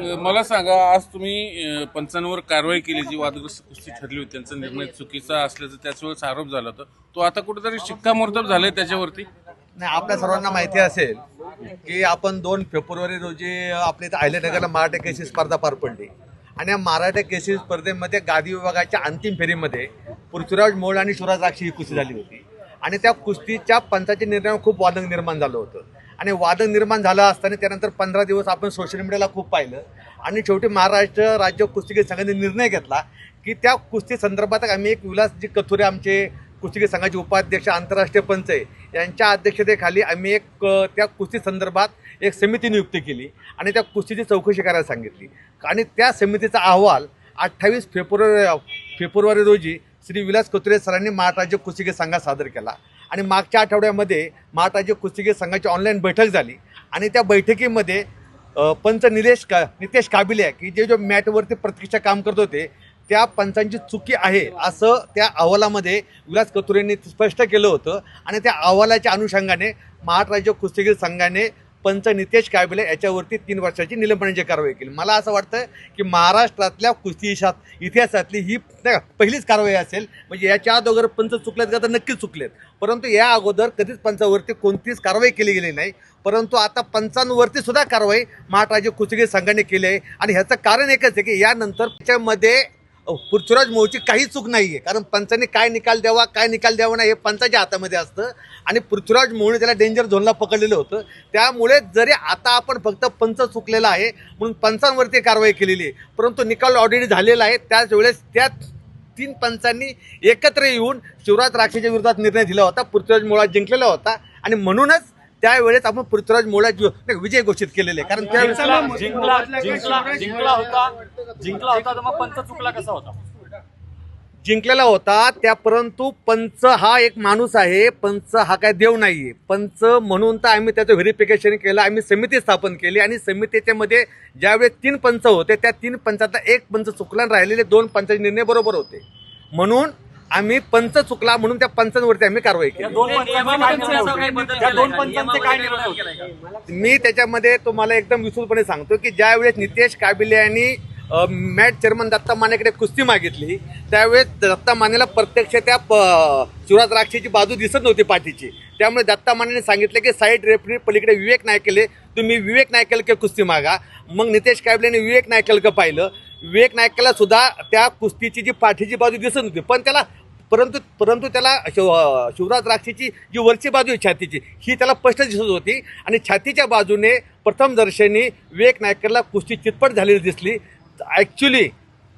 मला सांगा आज तुम्ही पंचांवर कारवाई केली जी वादग्रस्त कुस्ती ठरली होती त्यांचा निर्णय चुकीचा असल्याचा त्याच वेळेस आरोप झाला होता. तो आता कुठेतरी शिक्कामोर्तब झालाय त्याच्यावरती? नाही आपल्या सर्वांना माहिती असेल की आपण दोन फेब्रुवारी रोजी आपल्या इथं अहिल्यानगरला मराठा केसी स्पर्धा पार पडली. आणि या मराठा केसी स्पर्धेमध्ये गादी विभागाच्या अंतिम फेरीमध्ये पृथ्वीराज मोळ आणि शिवराज राक्षी ही कुस्ती झाली होती. आणि त्या कुस्तीच्या पंचाच्या निर्णयावर खूप वादक निर्माण झालं होतं. आणि वादक निर्माण झालं असताना त्यानंतर पंधरा दिवस आपण सोशल मीडियाला खूप पाहिलं. आणि शेवटी महाराष्ट्र राज्य कुस्तीगीर संघाने निर्णय घेतला की त्या कुस्ती संदर्भात आम्ही एक विलासजी कथुरे आमचे कुस्तीगीर संघाचे उपाध्यक्ष आंतरराष्ट्रीय पंच आहे. यांच्या अध्यक्षतेखाली आम्ही एक त्या कुस्ती संदर्भात एक समिती नियुक्ती केली आणि त्या कुस्तीची चौकशी करायला सांगितली. आणि त्या समितीचा अहवाल अठ्ठावीस फेब्रुवारी फेब्रुवारी रोजी श्री विलास कथुरे सरांनी महाराष्ट्र कुस्तीगीर संघात सादर केला. आणि मागच्या आठवड्यामध्ये महाराष्ट्र कुस्तीगीर संघाची ऑनलाईन बैठक झाली. आणि त्या बैठकीमध्ये पंच निलेश का नितेश काबिले की जे जो मॅटवरती प्रत्यक्ष काम करत होते त्या पंचांची चुकी आहे असं त्या अहवालामध्ये विलास कथुरेंनी स्पष्ट केलं होतं. आणि त्या अहवालाच्या अनुषंगाने महाराष्ट्र कुस्तीगीर संघाने पंच नितेश काबिले याच्यावरती तीन वर्षाची निलंबनाची कारवाई केली. मला असं वाटतं की महाराष्ट्रातल्या कुस्ती इतिहासातली ही नाही पहिलीच कारवाई असेल. म्हणजे याच्या अगोदर पंच चुकलेत का तर नक्कीच चुकलेत. परंतु या अगोदर कधीच पंचावरती कोणतीच कारवाई केली गेली नाही. परंतु आता पंचांवरती सुद्धा कारवाई महाराष्ट्र कुस्तीगीर संघाने केली आहे. आणि ह्याचं कारण एकच आहे की यानंतर त्याच्यामध्ये पृथ्वीराज मोहची काही चूक नाही आहे कारण पंचाने काय निकाल द्यावा काय निकाल द्यावा नाही हे पंचाच्या हातामध्ये असतं. आणि पृथ्वीराज मोहने त्याला डेंजर झोनला पकडलेलं होतं. त्यामुळे जरी आता आपण फक्त पंच चुकलेला आहे म्हणून पंचांवरती कारवाई केलेली आहे. परंतु निकाल ऑलरेडी झालेला आहे. त्याच वेळेस त्या तीन पंचांनी एकत्र येऊन शिवराज राक्षेच्या विरोधात निर्णय दिला होता. पृथ्वीराज मोळा जिंकलेला होता. आणि म्हणूनच त्यावेळेस आपण पृथ्वीराज मोळा विजय घोषित केलेले. कारण त्यावेळेस जिंकला जिंकला जिंकला जिंकला होता. जिंकला होता तर मग पंच चुकला कसा होता? जिंकलेला होता त्या परंतु पंच हा एक माणूस आहे. पंच हा काय देव नाहीये. पंच म्हणून तर आम्ही त्याचं व्हेरिफिकेशन केलं आम्ही समिती स्थापन केली आणि समितीच्या मध्ये ज्यावेळेस तीन पंच होते त्या तीन पंचातला एक पंच चुकला राहिलेले दोन पंचाचे निर्णय बरोबर होते. म्हणून आम्ही पंच चुकला म्हणून त्या पंचांवरती आम्ही कारवाई या केली. मी त्याच्यामध्ये तुम्हाला एकदम विस्तृतपणे सांगतो की ज्यावेळेस नितेश काबिले यांनी मॅट चेअरमन दत्ता मानेकडे कुस्ती मागितली त्यावेळेस दत्ता मानेला प्रत्यक्ष त्या प- शिवराज राक्षेची बाजू दिसत नव्हती पाठीची. त्यामुळे दत्ता मानेने सांगितलं की साईड रेफरी पलीकडे विवेक नायकेले तुम्ही विवेक नायकेलके कुस्ती मागा. मग नितेश काबिलेने विवेक नायकेलकं पाहिलं. विवेक नायकेला सुद्धा त्या कुस्तीची जी पाठीची बाजू दिसत नव्हती पण त्याला परंतु परंतु त्याला शिव शिवराज राक्षीची जी वरची बाजू आहे छातीची ही त्याला स्पष्ट दिसत होती. आणि छातीच्या बाजूने प्रथम दर्शनी विवेक नायकरला कुस्ती चितपट झालेली दिसली. ॲक्च्युली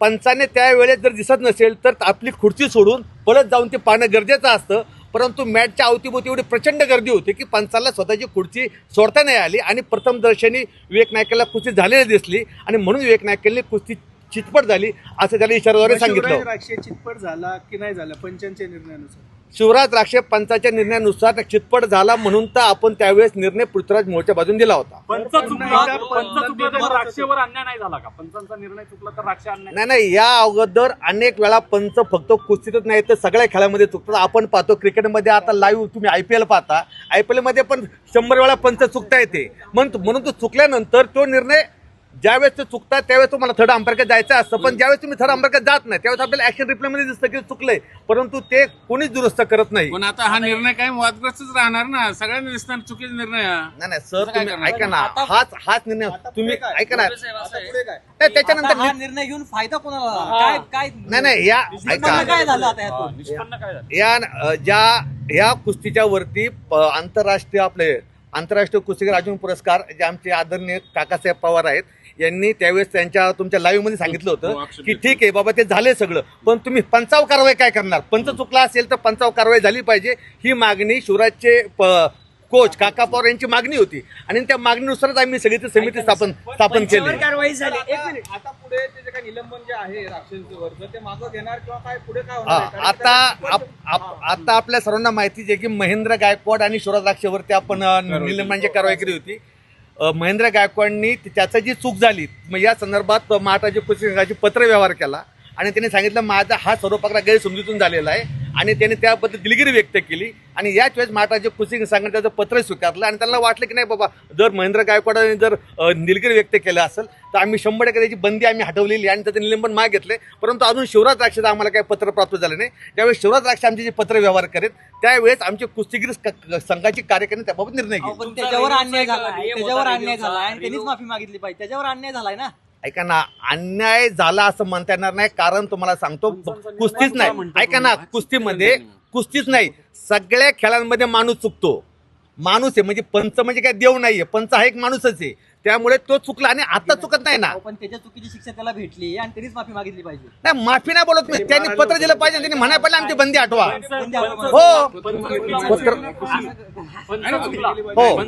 पंचाने त्यावेळेस जर दिसत नसेल तर आपली खुर्ची सोडून परत जाऊन ते पाहणं गरजेचं असतं. परंतु मॅटच्या अवतीभोवती एवढी प्रचंड गर्दी होती की पंचाला स्वतःची खुर्ची सोडता नाही आली. आणि प्रथम दर्शनी विवेक नायकेला कुस्ती झालेली दिसली. आणि म्हणून विवेक नायकरने कुस्ती चितपट झाली असं त्याला इशाराद्वारे सांगितलं. शिवराज राक्षे चितपट झाला की नाही झाला? पंचांच्या निर्णयानुसार. शिवराज राक्षे पंचाच्या निर्णयानुसार चितपट झाला म्हणून तर आपण त्यावेळेस निर्णय पृथ्वीराज मोर्चा बाजून दिला होता. पंच चुकला पंच चुकला तर राक्षेवर अन्याय नाही झाला का? पंचांचा निर्णय चुकला तर राक्षे अन्याय नाही नाही या अगोदर अनेक वेळा पंच फक्त कुस्तीतच नाही तर सगळ्या खेळामध्ये चुकतात. आपण पाहतो क्रिकेटमध्ये आता लाईव्ह तुम्ही आय पी एल पाहता. आय पी एलमध्ये पण शंभर वेळा पंच चुकता येते. म्हणून म्हणून तो चुकल्यानंतर तो निर्णय ज्यावेळेस ते चुकतात त्यावेळेस तुम्हाला थर्ड अंपायरकडे जायचं असतं. पण ज्यावेळेस तुम्ही थर्ड अंपायरकडे जात नाही त्यावेळेस आपल्याला ऍक्शन रिप्लेमध्ये दिसतं की चुकलंय. परंतु ते कोणीच दुरुस्त करत नाही. पण आता हा निर्णय काय वादग्रस्तच राहणार ना. सगळ्यांना दिसणार चुकीचा निर्णय. हा. नाही नाही सर काय तुम्ही करणार? ऐका ना. हाच हाच निर्णय तुम्ही ऐका ना. नाही, त्याच्यानंतर आता हा नि- निर्णय घेऊन फायदा कोणाला काय काय नाही नाही या निष्पन्न काय ऐका झालं आता हा, यातून निष्पन्न काय झालं? या अ, ज्या या कुस्तीच्या वरती प- आंतरराष्ट्रीय आपले आंतरराष्ट्रीय कुस्तीगीर अर्जुन पुरस्कार जे आमचे आदरणीय काकासाहेब पवार आहेत यांनी त्यावेळेस त्यांच्या तुमच्या लाईव्हमध्ये सांगितलं हो, होतं आक्षेप की ठीक आहे बाबा ते झाले सगळं पण तुम्ही पंचाव कारवाई काय करणार? पंच चुकला असेल तर पंचाव कारवाई झाली पाहिजे. ही मागणी शिवराजचे प- कोच काका पवार यांची मागणी होती. आणि त्या मागणीनुसारच आम्ही सगळी ती समिती स्थापन स्थापन केली. कारवाई झाली. एक आता मिनिट. आता पुढे ते जे काही निलंबन जे आहे ते मागं घेणार किंवा काय पुढे काय हा, होणार आहे? कारण आता त्याला- आप- आप- आता आपल्या सर्वांना माहितीच आहे की महेंद्र गायकवाड आणि शिवराज राक्षेवरती आपण अ, निलंबनाची कारवाई केली होती. अ, महेंद्र गायकवाडनी त्याचं जी चूक झाली मग या संदर्भात कुस्ती संघाची पत्र व्यवहार केला. आणि त्यांनी सांगितलं माझा हा सर्व प्रकार गैरसमजुतीतून झालेला आहे. आणि त्यांनी त्याबद्दल दिलगिरी व्यक्त केली. आणि याच वेळेस महाराष्ट्राचे कुस्ती संघटनेचं पत्र स्वीकारलं आणि त्यांना वाटलं की नाही बाबा जर महेंद्र गायकवाडांनी जर दिलगिरी व्यक्त केलं असेल तर आम्ही शंभर टक्के त्याची बंदी आम्ही हटवलेली आणि त्याचं निलंबन माग घेतले परंतु अजून शिवराज द्राक्षाचं आम्हाला काही पत्र प्राप्त झालं नाही. त्यावेळेस शिवराज द्राक्ष आमचे जे पत्र व्यवहार करेत त्यावेळेस आमचे कुस्तीगीर संघाची कार्यकारिणी त्याबाबत निर्णय घेतला पण त्याच्यावर अन्याय झाला. त्याच्यावर अन्याय झाला. आणि त्यांनीच रेव्ह्यू- माफी मागितली पाहिजे. त्याच्यावर अन्याय झालाय ना. ऐका ना अन्याय झाला असं म्हणता येणार नाही कारण तुम्हाला सांगतो कुस्तीच नाही. ऐका ना कुस्तीमध्ये कुस्तीच नाही. सगळ्या खेळांमध्ये माणूस चुकतो. माणूस आहे म्हणजे पंच म्हणजे काय देव नाहीये. पंच हा एक माणूसच आहे. त्यामुळे तो चुकला आणि आता चुकत नाही ना. पण त्याच्या चुकीची शिक्षा त्याला भेटली आणि त्यांनीच माफी मागितली पाहिजे. नाही माफी नाही बोलत मी. त्यांनी पत्र दिलं पाहिजे. त्यांनी म्हणायला पाहिजे आमची बंदी आठवा. हो. पत्र हो.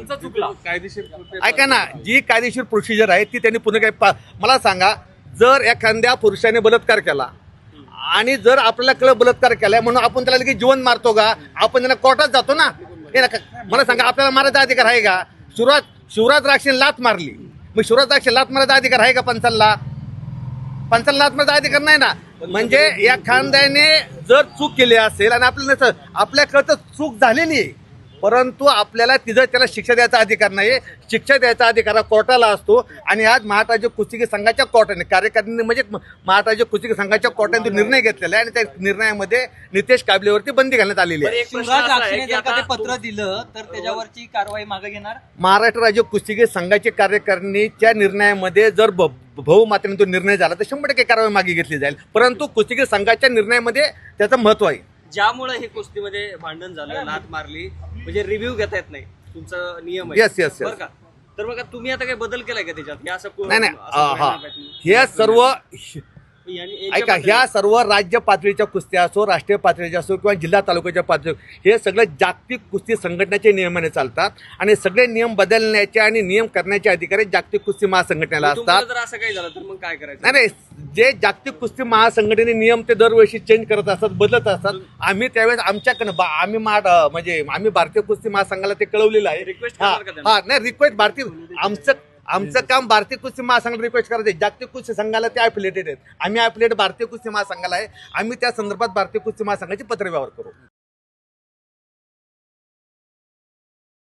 ऐका ना जी कायदेशीर प्रोसिजर आहे ती त्यांनी पुन्हा काही मला सांगा जर एखाद्या पुरुषाने बलात्कार केला आणि जर आपल्याला कळ बलात्कार केलाय म्हणून आपण त्याला लगेच जीवन मारतो का? आपण त्यांना कोर्टात जातो ना? हे मला सांगा आपल्याला मारायचा अधिकार आहे का? शिवराज शिवराज राक्षे लात मारली. मग शिवराज राक्षे लात मारायचा अधिकार आहे का पंचाला पंचाला लात मारायचा अधिकार नाही ना. म्हणजे या खानदाने जर चूक केली असेल आणि आपल्याला आपल्याकडं तर चूक झालेली आहे. परंतु आपल्याला तिथं त्याला शिक्षा द्यायचा अधिकार नाही शिक्षा द्यायचा अधिकार हा कोर्टाला असतो. आणि आज महाराष्ट्र कुस्तिकी संघाच्या कोर्टाने कार्यकारिणी म्हणजे महाराष्ट्र कुस्तिकी संघाच्या कोर्टाने तो निर्णय घेतलेला आहे आणि त्या निर्णयामध्ये नितेश काबलेवरती बंदी घालण्यात आलेली आहे. पत्र दिलं तर त्याच्यावरची कारवाई मागे घेणार? महाराष्ट्र राज्य कुस्तिगी संघाची कार्यकारिणीच्या निर्णयामध्ये जर मातेने तो निर्णय झाला तर शंभर टक्के कारवाई मागे घेतली जाईल. परंतु कुस्तिगी संघाच्या निर्णयामध्ये त्याचं महत्त्व आहे. ज्यामुळे हे कुस्तीमध्ये भांडण झालं लात मारली म्हणजे रिव्ह्यू घेता येत नाही. तुमचा नियम Yes, yes, yes. बरं का? तर बघा तुम्ही आता काही बदल केलाय का त्याच्यात? हे असं को- नाही नाही असं हा. हे सर्व ऐका ह्या सर्व राज्य पातळीच्या कुस्त्या असो राष्ट्रीय पातळीच्या असो किंवा जिल्हा तालुक्याच्या पातळी हे सगळं जागतिक कुस्ती संघटनेच्या नियमाने चालतात आणि सगळे नियम बदलण्याचे आणि नियम करण्याचे अधिकारी जागतिक कुस्ती महासंघटनेला असतात. जर असं काही झालं तर मग काय करायचं? नाही नाही जे जागतिक कुस्ती महासंघटने नियम ते दरवर्षी चेंज करत असतात बदलत असतात. आम्ही त्यावेळेस आमच्याकडनं आम्ही म्हणजे आम्ही भारतीय कुस्ती महासंघाला ते कळवलेलं आहे. हा त्यांना? हा नाही रिक्वेस्ट भारतीय आमचं आमचं काम भारतीय कुस्ती महासंघाला रिक्वेस्ट करायचं आहे. जागतिक कुस्ती संघाला ते अफिलेटेड आहेत. आम्ही अफिलेट भारतीय कुस्ती महासंघाला आहे. आम्ही त्या संदर्भात भारतीय कुस्ती महासंघाची पत्रव्यवहार करू.